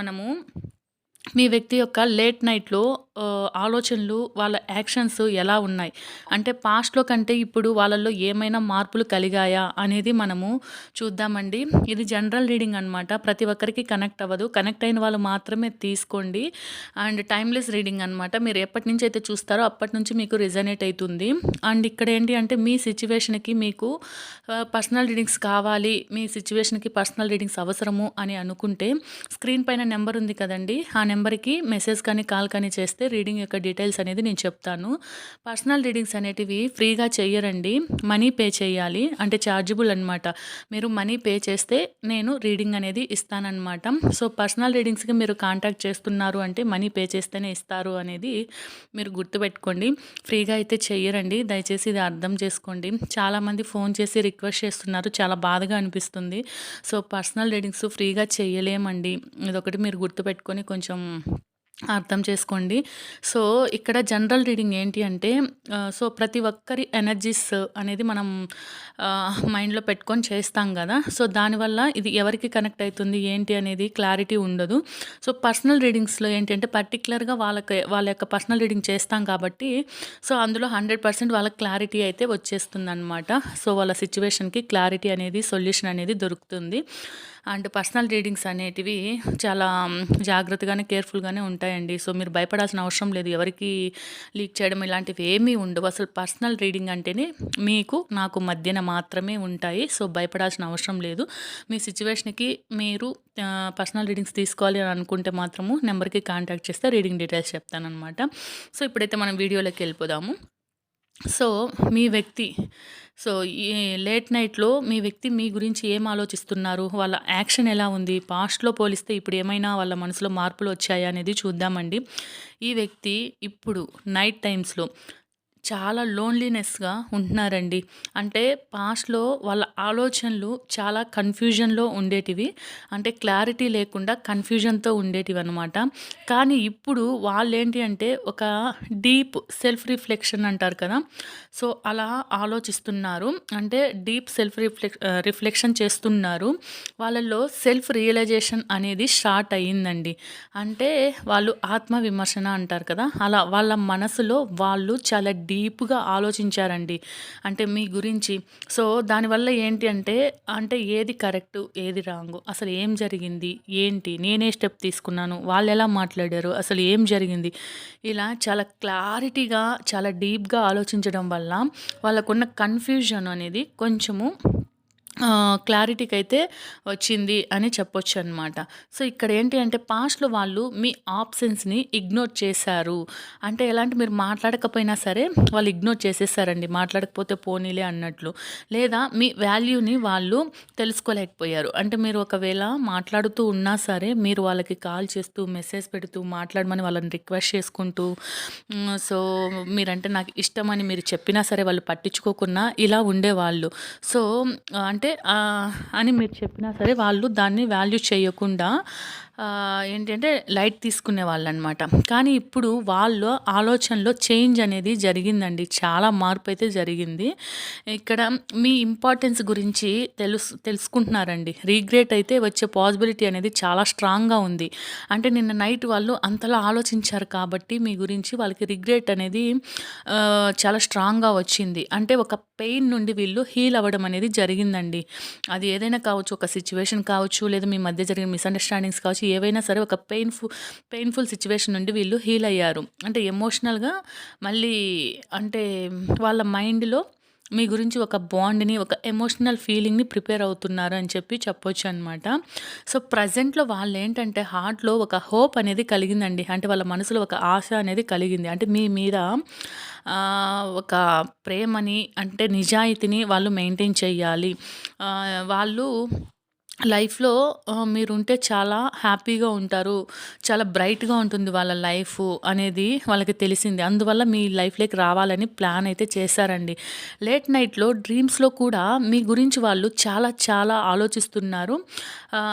మనము మీ వ్యక్తి యొక్క లేట్ నైట్‌లో ఆలోచనలు, వాళ్ళ యాక్షన్స్ ఎలా ఉన్నాయి? అంటే పాస్ట్‌లో కంటే ఇప్పుడు వాళ్ళల్లో ఏమైనా మార్పులు కలిగాయా? అనేది మనము చూద్దామండి. ఇది జనరల్ రీడింగ్ అనమాట. ప్రతి ఒక్కరికి కనెక్ట్ అవ్వదు. కనెక్ట్ అయిన వాళ్ళు మాత్రమే తీసుకోండి. అండ్ టైమ్‌లెస్ రీడింగ్ అనమాట. మీరు ఎప్పటి నుంచి అయితే చూస్తారో అప్పటి నుంచి మీకు రిజనేట్ అవుతుంది. అండ్ ఇక్కడ ఏంటి అంటే మీ సిచ్యువేషన్‌కి మీకు పర్సనల్ రీడింగ్స్ కావాలి. మీ సిచ్యువేషన్‌కి పర్సనల్ రీడింగ్స్ అవసరము అని అనుకుంటే స్క్రీన్ పైన నెంబర్ ఉంది కదండి ఆ నెంబర్‌కి మెసేజ్ కానీ, కాల్ కానీ చేస్తే రీడింగ్ యొక్క డీటెయిల్స్ అనేది నేను చెప్తాను. పర్సనల్ రీడింగ్స్ అనేటివి ఫ్రీగా చేయరండి మనీ పే చేయాలి. అంటే ఛార్జబుల్ అనమాట. మీరు మనీ పే చేస్తే నేను రీడింగ్ అనేది ఇస్తాననమాట. సో, పర్సనల్ రీడింగ్స్‌కి మీరు కాంటాక్ట్ చేస్తున్నారు అంటే మనీ పే చేస్తేనే ఇస్తారు అనేది మీరు గుర్తుపెట్టుకోండి. ఫ్రీగా అయితే చెయ్యరండి. దయచేసి ఇది అర్థం చేసుకోండి. చాలామంది ఫోన్ చేసి రిక్వెస్ట్ చేస్తున్నారు. చాలా బాధగా అనిపిస్తుంది. సో, పర్సనల్ రీడింగ్స్ ఫ్రీగా చేయలేమండి ఇదొకటి మీరు గుర్తుపెట్టుకొని కొంచెం అర్థం చేసుకోండి. సో, ఇక్కడ జనరల్ రీడింగ్ ఏంటి అంటే సో, ప్రతి ఒక్కరి ఎనర్జీస్ అనేది మనం మైండ్‌లో పెట్టుకొని చేస్తాం కదా సో, దానివల్ల ఇది ఎవరికి కనెక్ట్ అవుతుంది ఏంటి అనేది క్లారిటీ ఉండదు. సో, పర్సనల్ రీడింగ్స్‌లో ఏంటంటే పర్టిక్యులర్‌గా వాళ్ళకి వాళ్ళ యొక్క పర్సనల్ రీడింగ్ చేస్తాం కాబట్టి సో, అందులో హండ్రెడ్ పర్సెంట్ వాళ్ళకి క్లారిటీ అయితే వచ్చేస్తుంది అనమాట సో, వాళ్ళ సిచ్యువేషన్‌కి క్లారిటీ అనేది సొల్యూషన్ అనేది దొరుకుతుంది. అండ్ పర్సనల్ రీడింగ్స్ అనేటివి చాలా జాగ్రత్తగానే కేర్ఫుల్గానే ఉంటాయండి. సో మీరు భయపడాల్సిన అవసరం లేదు. ఎవరికి లీక్ చేయడం ఇలాంటివి ఏమీ ఉండవు. అసలు పర్సనల్ రీడింగ్ అంటేనే మీకు నాకు మధ్యన మాత్రమే ఉంటాయి. సో భయపడాల్సిన అవసరం లేదు. మీ సిచ్యువేషన్కి మీరు పర్సనల్ రీడింగ్స్ తీసుకోవాలి అని అనుకుంటే మాత్రము నెంబర్కి కాంటాక్ట్ చేస్తే రీడింగ్ డీటెయిల్స్ చెప్తానమాట సో ఇప్పుడైతే మనం వీడియోలోకి వెళ్ళిపోదాము. సో మీ వ్యక్తి సో ఈ లేట్ నైట్‌లో మీ వ్యక్తి మీ గురించి ఏం ఆలోచిస్తున్నారు? వాళ్ళ యాక్షన్ ఎలా ఉంది? పాస్ట్‌లో పోలిస్తే ఇప్పుడు ఏమైనా వాళ్ళ మనసులో మార్పులు వచ్చాయా అనేది చూద్దామండి. ఈ వ్యక్తి ఇప్పుడు నైట్ టైమ్స్‌లో చాలా లోన్లీనెస్‌గా ఉంటున్నారండి. అంటే పాస్ట్‌లో వాళ్ళ ఆలోచనలు చాలా కన్‌ఫ్యూజన్‌లో ఉండేటివి. అంటే క్లారిటీ లేకుండా కన్‌ఫ్యూజన్‌తో ఉండేటివనమాట. కానీ ఇప్పుడు వాళ్ళేంటి అంటే ఒక డీప్ సెల్ఫ్ రిఫ్లెక్షన్ అంటారు కదా! సో, అలా ఆలోచిస్తున్నారు. అంటే డీప్ సెల్ఫ్ రిఫ్లెక్ రిఫ్లెక్షన్ చేస్తున్నారు. వాళ్ళల్లో సెల్ఫ్ రియలైజేషన్ అనేది స్టార్ట్ అయ్యిందండి. అంటే వాళ్ళు ఆత్మ విమర్శన అంటారు కదా! అలా వాళ్ళ మనసులో వాళ్ళు చాలా డీప్‌గా ఆలోచించారండి. అంటే మీ గురించి. సో, దానివల్ల ఏంటి అంటే, అంటే ఏది కరెక్ట్ ఏది రాంగ్ అసలు ఏం జరిగింది, ఏంటి, నేనే స్టెప్ తీసుకున్నాను, వాళ్ళు ఎలా మాట్లాడారు, అసలు ఏం జరిగింది, ఇలా చాలా క్లారిటీగా, చాలా డీప్‌గా ఆలోచించడం వల్ల వాళ్ళకున్న కన్‌ఫ్యూజన్ అనేది కొంచెము క్లారిటీకి అయితే వచ్చింది అని చెప్పొచ్చు అనమాట సో ఇక్కడ ఏంటి అంటే పాస్ట్లో వాళ్ళు మీ ఆప్షన్స్ని ఇగ్నోర్ చేశారు. అంటే ఎలాంటి మీరు మాట్లాడకపోయినా సరే వాళ్ళు ఇగ్నోర్ చేసేసారండి. మాట్లాడకపోతే పోనీలే అన్నట్లు. లేదా మీ వాల్యూని వాళ్ళు తెలుసుకోలేకపోయారు. అంటే మీరు ఒకవేళ మాట్లాడుతూ ఉన్నా సరే మీరు వాళ్ళకి కాల్ చేస్తూ మెసేజ్ పెడుతూ మాట్లాడమని వాళ్ళని రిక్వెస్ట్ చేసుకుంటూ సో మీరంటే నాకు ఇష్టమని మీరు చెప్పినా సరే వాళ్ళు పట్టించుకోకుండా ఇలా ఉండేవాళ్ళు. సో అంటే అని మీరు చెప్పినా సరే వాళ్ళు దాన్ని వాల్యూ చేయకుండా ఏంటంటే లైట్ తీసుకునే వాళ్ళనమాట. కానీ ఇప్పుడు వాళ్ళ ఆలోచనలో చేంజ్ అనేది జరిగిందండి. చాలా మార్పు అయితే జరిగింది. ఇక్కడ మీ ఇంపార్టెన్స్ గురించి తెలుసు తెలుసుకుంటున్నారండి. రీగ్రేట్ అయితే వచ్చే పాసిబిలిటీ అనేది చాలా స్ట్రాంగ్గా ఉంది. అంటే నిన్న నైట్ వాళ్ళు అంతలా ఆలోచించారు కాబట్టి మీ గురించి వాళ్ళకి రిగ్రెట్ అనేది చాలా స్ట్రాంగ్గా వచ్చింది. అంటే ఒక పెయిన్ నుండి వీళ్ళు హీల్ అవ్వడం అనేది జరిగిందండి. అది ఏదైనా కావచ్చు ఒక సిచ్యువేషన్ కావచ్చు లేదా మీ మధ్య జరిగిన మిస్అండర్స్టాండింగ్స్ కావచ్చు ఏవైనా సరే ఒక పెయిన్ఫుల్ పెయిన్ఫుల్ సిచ్యువేషన్ నుండి వీళ్ళు హీల్ అయ్యారు. అంటే ఎమోషనల్గా మళ్ళీ అంటే వాళ్ళ మైండ్లో మీ గురించి ఒక బాండ్ని ఒక ఎమోషనల్ ఫీలింగ్ని ప్రిపేర్ అవుతున్నారు అని చెప్పి చెప్పొచ్చు అనమాట సో ప్రజెంట్లో వాళ్ళు ఏంటంటే హార్ట్లో ఒక హోప్ అనేది కలిగిందండి. అంటే వాళ్ళ మనసులో ఒక ఆశ అనేది కలిగింది. అంటే మీ మీద ఒక ప్రేమని అంటే నిజాయితీని వాళ్ళు మెయింటైన్ చేయాలి వాళ్ళు లైఫ్‌లో మీరుంటే చాలా హ్యాపీగా ఉంటారు. చాలా బ్రైట్‌గా ఉంటుంది వాళ్ళ లైఫ్ అనేది వాళ్ళకి తెలిసింది. అందువల్ల మీ లైఫ్‌లోకి రావాలని ప్లాన్ అయితే చేశారండి. లేట్ నైట్‌లో డ్రీమ్స్‌లో కూడా మీ గురించి వాళ్ళు చాలా చాలా ఆలోచిస్తున్నారు.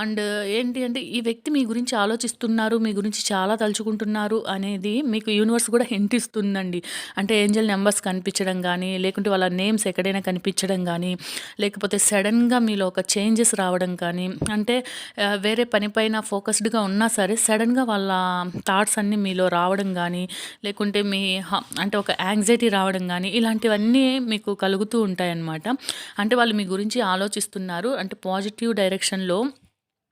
అండ్ ఏంటి అంటే ఈ వ్యక్తి మీ గురించి ఆలోచిస్తున్నారు, మీ గురించి చాలా తలుచుకుంటున్నారు అనేది మీకు యూనివర్స్ కూడా హింట్ ఇస్తుందండి. అంటే ఏంజెల్ నెంబర్స్ కనిపించడం కానీ లేకుంటే వాళ్ళ నేమ్స్ ఎక్కడైనా కనిపించడం కానీ లేకపోతే సడన్గా మీలో ఒక చేంజెస్ రావడం కానీ, అంటే వేరే పనిపైన ఫోకస్డ్‌గా ఉన్నా సరే సడన్గా వాళ్ళ థాట్స్ అన్నీ మీలో రావడం కానీ లేకుంటే మీ హ అంటే ఒక యాంగ్జైటీ రావడం కానీ ఇలాంటివన్నీ మీకు కలుగుతూ ఉంటాయన్నమాట. అంటే వాళ్ళు మీ గురించి ఆలోచిస్తున్నారు. అంటే పాజిటివ్ డైరెక్షన్‌లో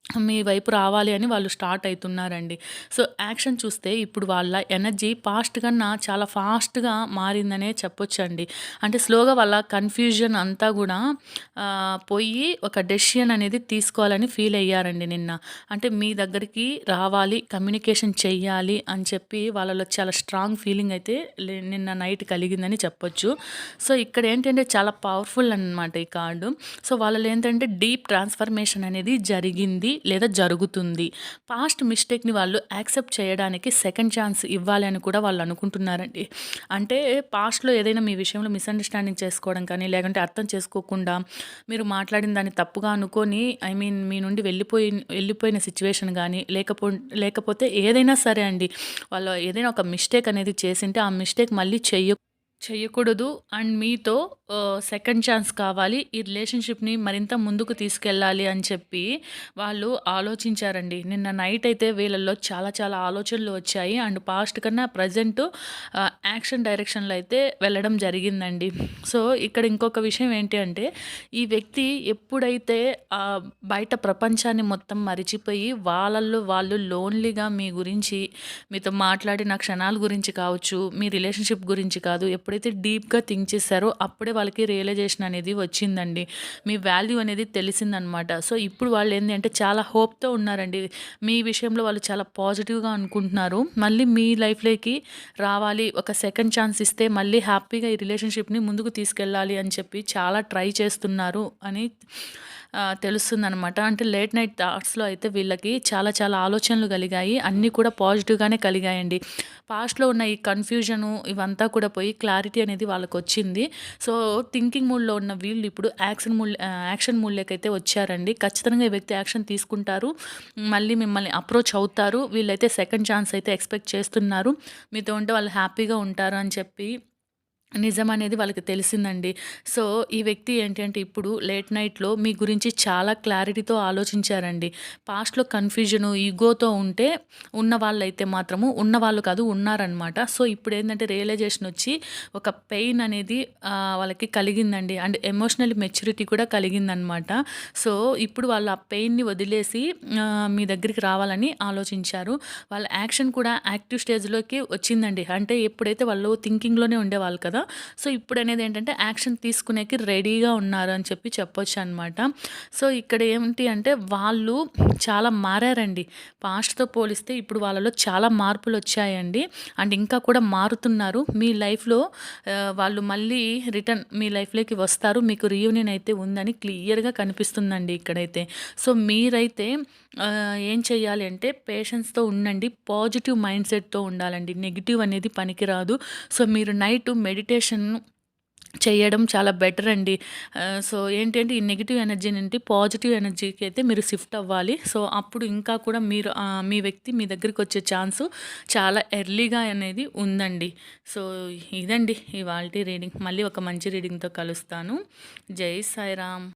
మీ వైపు రావాలి అని వాళ్ళు స్టార్ట్ అవుతున్నారండి సో, యాక్షన్ చూస్తే ఇప్పుడు వాళ్ళ ఎనర్జీ పాస్ట్ కన్నా చాలా ఫాస్ట్‌గా మారిందనే చెప్పొచ్చండి. అంటే స్లోగా వాళ్ళ కన్‌ఫ్యూజన్ అంతా కూడా పోయి ఒక డెసిషన్ అనేది తీసుకోవాలని ఫీల్ అయ్యారండి నిన్న. అంటే మీ దగ్గరికి రావాలి, కమ్యూనికేషన్ చెయ్యాలి అని చెప్పి వాళ్ళలో చాలా స్ట్రాంగ్ ఫీలింగ్ అయితే లే నిన్న నైట్ కలిగిందని చెప్పొచ్చు. సో, ఇక్కడ ఏంటంటే చాలా పవర్‌ఫుల్ అనమాట ఈ కార్డు. సో, వాళ్ళలో ఏంటంటే డీప్ ట్రాన్స్‌ఫర్మేషన్ అనేది జరిగింది లేదా జరుగుతుంది. పాస్ట్ మిస్టేక్‌ని వాళ్ళు యాక్సెప్ట్ చేయడానికి సెకండ్ ఛాన్స్ ఇవ్వాలి అని కూడా వాళ్ళు అనుకుంటున్నారండి. అంటే పాస్ట్‌లో ఏదైనా మీ విషయంలో మిస్‌అండర్‌స్టాండింగ్ చేసుకోవడం కానీ, లేకుంటే అర్థం చేసుకోకుండా మీరు మాట్లాడిన దాన్ని తప్పుగా అనుకొని ఐ మీన్ మీ నుండి వెళ్ళిపోయి వెళ్ళిపోయిన సిచ్యువేషన్ కానీ లేకపో లేకపోతే ఏదైనా సరే అండి. వాళ్ళు ఏదైనా ఒక మిస్టేక్ అనేది చేసింటే ఆ మిస్టేక్ మళ్ళీ చెయ్య చేయకూడదు అండ్ మీతో సెకండ్ ఛాన్స్ కావాలి. ఈ రిలేషన్‌షిప్‌ని మరింత ముందుకు తీసుకెళ్ళాలి అని చెప్పి వాళ్ళు ఆలోచించారండి. నిన్న నైట్ అయితే వీళ్ళల్లో చాలా చాలా ఆలోచనలు వచ్చాయి. అండ్ పాస్ట్ కన్నా ప్రెజెంట్ యాక్షన్ డైరెక్షన్‌లో అయితే వెళ్ళడం జరిగిందండి. సో, ఇక్కడ ఇంకొక విషయం ఏంటి అంటే ఈ వ్యక్తి ఎప్పుడైతే బయట ప్రపంచాన్ని మొత్తం మరిచిపోయి వాళ్ళల్లో వాళ్ళు లోన్లీగా మీ గురించి మీతో మాట్లాడిన క్షణాల గురించి కావచ్చు, మీ రిలేషన్‌షిప్ గురించి కాదు ఎప్పుడైతే డీప్‌గా థింక్ చేశారో అప్పుడే వాళ్ళకి రియలైజేషన్ అనేది వచ్చిందండి. మీ వాల్యూ అనేది తెలిసిందనమాట. సో, ఇప్పుడు వాళ్ళు ఏంది అంటే చాలా హోప్‌తో ఉన్నారండి. మీ విషయంలో వాళ్ళు చాలా పాజిటివ్‌గా అనుకుంటున్నారు. మళ్ళీ మీ లైఫ్‌లోకి రావాలి, ఒక సెకండ్ ఛాన్స్ ఇస్తే మళ్ళీ హ్యాపీగా ఈ రిలేషన్‌షిప్‌ని ముందుకు తీసుకెళ్ళాలి అని చెప్పి చాలా ట్రై చేస్తున్నారు అని తెలుస్తుందనమాట. అంటే లేట్ నైట్ థాట్స్‌లో అయితే వీళ్ళకి చాలా చాలా ఆలోచనలు కలిగాయి. అన్నీ కూడా పాజిటివ్‌గానే కలిగాయండి. పాస్ట్‌లో ఉన్న ఈ కన్‌ఫ్యూజను ఇవంతా కూడా పోయి క్లారిటీ అనేది వాళ్ళకొచ్చింది. సో, థింకింగ్ మూడ్‌లో ఉన్న వీళ్ళు ఇప్పుడు యాక్షన్ మూడ్ యాక్షన్ మూడ్‌లోకైతే వచ్చారండి. ఖచ్చితంగా ఈ వ్యక్తి యాక్షన్ తీసుకుంటారు. మళ్ళీ మిమ్మల్ని అప్రోచ్ అవుతారు. వీళ్ళైతే సెకండ్ ఛాన్స్ అయితే ఎక్స్‌పెక్ట్ చేస్తున్నారు. మీతో ఉంటే వాళ్ళు హ్యాపీగా ఉంటారు అని చెప్పి నిజం అనేది వాళ్ళకి తెలిసిందండి. సో, ఈ వ్యక్తి ఏంటంటే ఇప్పుడు లేట్ నైట్‌లో మీ గురించి చాలా క్లారిటీతో ఆలోచించారండి. పాస్ట్‌లో కన్‌ఫ్యూజను, ఈగోతో ఉంటే ఉన్న వాళ్ళైతే మాత్రము ఉన్న వాళ్ళు కాదు ఉన్నారనమాట. సో, ఇప్పుడు ఏంటంటే రియలైజేషన్ వచ్చి ఒక పెయిన్ అనేది వాళ్ళకి కలిగిందండి. అండ్ ఎమోషనల్ మెచ్యూరిటీ కూడా కలిగిందనమాట. సో, ఇప్పుడు వాళ్ళు ఆ పెయిన్‌ని వదిలేసి మీ దగ్గరికి రావాలని ఆలోచించారు. వాళ్ళ యాక్షన్ కూడా యాక్టివ్ స్టేజ్‌లోకి వచ్చిందండి. అంటే ఎప్పుడైతే వాళ్ళు థింకింగ్‌లోనే ఉండేవాళ్ళు కదా! సో, ఇప్పుడనేది ఏంటంటే యాక్షన్ తీసుకునేకి రెడీగా ఉన్నారు అని చెప్పి చెప్పొచ్చనమాట. సో, ఇక్కడ ఏంటి అంటే వాళ్ళు చాలా మారారండి. పాస్ట్‌తో పోలిస్తే ఇప్పుడు వాళ్ళలో చాలా మార్పులు వచ్చాయండి అండ్ ఇంకా కూడా మారుతున్నారు. మీ లైఫ్‌లో వాళ్ళు మళ్ళీ రిటర్న్ మీ లైఫ్‌లోకి వస్తారు. మీకు రీయూనియన్ అయితే ఉందని క్లియర్‌గా కనిపిస్తుందండి ఇక్కడైతే. సో, మీరైతే ఏం చేయాలి అంటే పేషెన్స్‌తో ఉండండి. పాజిటివ్ మైండ్ సెట్‌తో ఉండాలండి. నెగిటివ్ అనేది పనికిరాదు. సో, మీరు నైట్ మెడిటేషన్ చేయడం చాలా బెటర్ అండి. సో, ఏంటంటే ఈ నెగిటివ్ ఎనర్జీ నుండి పాజిటివ్ ఎనర్జీకి అయితే మీరు షిఫ్ట్ అవ్వాలి. సో, అప్పుడు ఇంకా కూడా మీరు మీ వ్యక్తి మీ దగ్గరికి వచ్చే ఛాన్సు చాలా ఎర్లీగా అనేది ఉందండి. సో, ఇదండి ఇవాళ రీడింగ్. మళ్ళీ ఒక మంచి రీడింగ్‌తో కలుస్తాను. జై సాయిరామ్.